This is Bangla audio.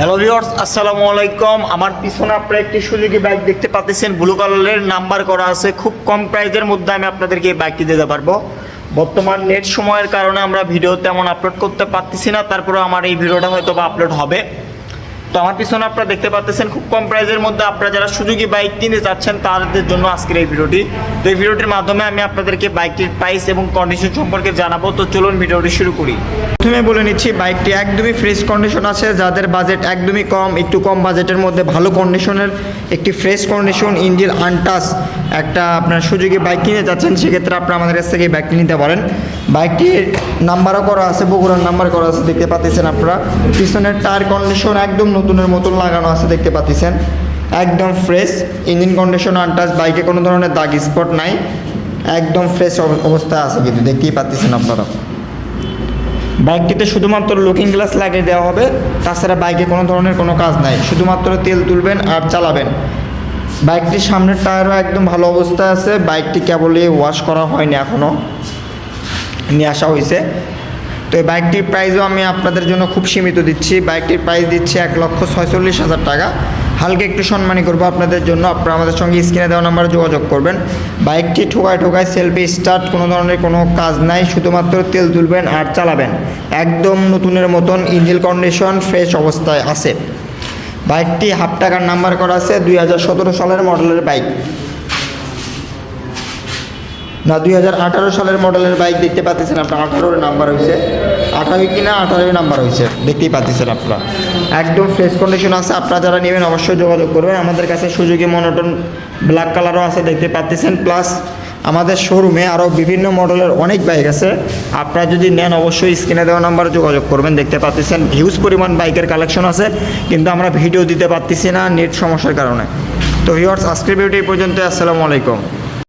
হ্যালো ভিওর্স আসসালামু আলাইকুম। আমার পিছনে আপনারা একটি সুযোগী বাইক দেখতে পাচ্ছেন। ব্লু কালারের নাম্বার করা আছে। খুব কম প্রাইজের মধ্যে আমি আপনাদেরকে এই বাইকটি দিতে পারব। বর্তমান নেট সময়ের কারণে আমরা ভিডিও তেমন আপলোড করতে পারতেছি না। তারপরে আমার এই ভিডিওটা হয়তো বা আপলোড হবে। তো আমার পিছনে আপনারা দেখতে পাচ্ছেন খুব কম প্রাইজের মধ্যে আপনারা যারা সুযোগী বাইক কিনতে চাচ্ছেন তাদের জন্য আজকের এই ভিডিওটি। তো এই ভিডিওটির মাধ্যমে আমি আপনাদেরকে বাইকটির প্রাইস এবং কন্ডিশন সম্পর্কে জানাব। তো চলুন ভিডিওটি শুরু করি। প্রথমে বলে নিচ্ছি বাইকটি একদমই ফ্রেশ কন্ডিশন আছে। যাদের বাজেট একদমই কম, একটু কম বাজেটের মধ্যে ভালো কন্ডিশনের একটি ফ্রেশ কন্ডিশন ইঞ্জিন আনটাস একটা আপনার সুযোগী বাইক কিনে যাচ্ছেন, সেক্ষেত্রে আপনারা আমাদের কাছ থেকে বাইকটি নিতে পারেন। বাইকটির নাম্বারও করা আছে, বগুড়ার নাম্বার করা আছে, দেখতে পাচ্ছেন আপনারা। পিছনের টায়ার কন্ডিশন একদম নতুনের মতন লাগানো আছে, দেখতে পাচ্ছেন। একদম ফ্রেশ ইঞ্জিন কন্ডিশন আনটাস বাইকে কোনো ধরনের দাগ স্পট নাই। একদম ফ্রেশ অবস্থায় আছে কিন্তু, দেখতেই পাচ্ছেন আপনারা। বাইকটিতে শুধুমাত্র লুকিং গ্লাস লাগিয়ে দেওয়া হবে, তাছাড়া বাইকে কোনো ধরনের কোনো কাজ নাই। শুধুমাত্র তেল তুলবেন আর চালাবেন। বাইকটির সামনের টায়ারও একদম ভালো অবস্থায় আছে, বাইকটি কেবলই ওয়াশ করা হয়নি এখনও নিয়ে আসা হয়েছে। তো এই বাইকটির প্রাইসও আমি আপনাদের জন্য খুব সীমিত দিচ্ছি। বাইকটির প্রাইস দিচ্ছি এক লক্ষ ছয়চল্লিশ হাজার টাকা। হালকা একটু সম্মানী করব আপনাদের জন্য। আপনারা আমাদের সঙ্গে স্ক্রিনে দেওয়া নাম্বারে যোগাযোগ করবেন। বাইকটি ঠোকায় ঠোকায় সেলফি স্টার্ট কোনো ধরনের কোনো কাজ নাই, শুধুমাত্র তেল তুলবেন আর চালাবেন। একদম নতুনের মতন ইঞ্জিন কন্ডিশন ফ্রেশ অবস্থায় আছে। বাইকটি হাফ টাকার নাম্বার করা আছে, দুই হাজার সতেরো সালের মডেলের বাইক। না, দুই হাজার আঠারো সালের মডেলের বাইক দেখতে পাচ্ছেন আপনার, আঠারোর নাম্বার হয়েছে আঠারোই কিনা আঠারোই নাম্বার হয়েছে দেখতেই পাচ্ছেন আপনারা। একদম ফ্রেশ কন্ডিশন আছে, আপনারা যারা নেবেন অবশ্যই যোগাযোগ করবেন। আমাদের কাছে সুযোগী মনোটন ব্ল্যাক কালারও আছে, দেখতে পাচ্ছেন। প্লাস আমাদের শোরুমে আরও বিভিন্ন মডেলের অনেক বাইক আছে। আপনারা যদি নেন, অবশ্যই স্ক্রিনে দেওয়া নাম্বারে যোগাযোগ করবেন। দেখতে পাচ্ছেন হিউজ পরিমাণ বাইকের কালেকশন আছে। কিন্তু আমরা ভিডিও দিতে পারতেছি না নেট সমস্যার কারণে। তো ভিওয়ার্স আজকের ভিডিও এই পর্যন্ত আসসালামু আলাইকুম।